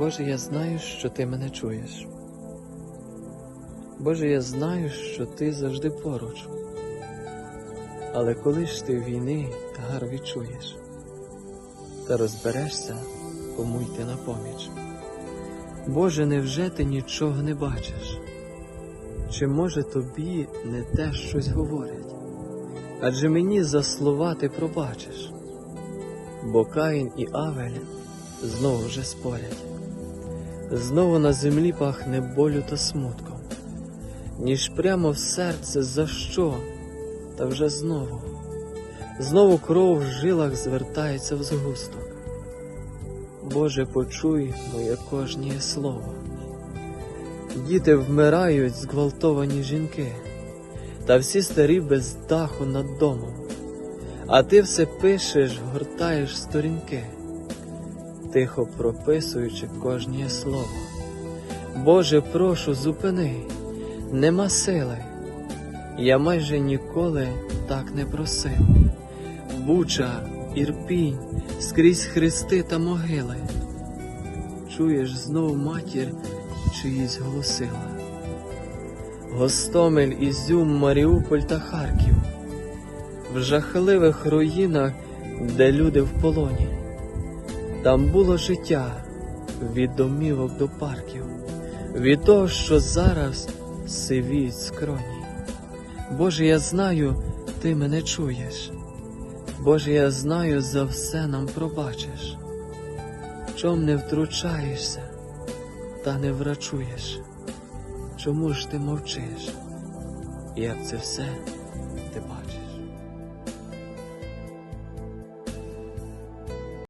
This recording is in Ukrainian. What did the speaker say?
Боже, я знаю, що ти мене чуєш. Боже, я знаю, що ти завжди поруч. Але коли ж ти війни гар відчуєш, та розберешся, кому йти на поміч. Боже, невже ти нічого не бачиш? Чи може тобі не те щось говорять? Адже мені за слова ти пробачиш, бо Каїн і Авель знову вже спорять. Знову на землі пахне болю та смутком, ніж прямо в серце за що, та вже знову, знову кров в жилах звертається в згусток. Боже, почуй моє кожнє слово. Діти вмирають, зґвалтовані жінки, та всі старі без даху над домом. А ти все пишеш, гортаєш сторінки, тихо прописуючи кожнє слово. Боже, прошу, зупини, нема сили. Я майже ніколи так не просив. Буча, ірпінь, скрізь хрести та могили. Чуєш знов матір чиїсь голосила. Гостомель, Ізюм, Маріуполь та Харків, в жахливих руїнах, де люди в полоні. Там було життя від домівок до парків, від того, що зараз сивіють скроні. Боже, я знаю, ти мене чуєш. Боже, я знаю, за все нам пробачиш. Чом не втручаєшся та не врачуєш? Чому ж ти мовчиш? Як це все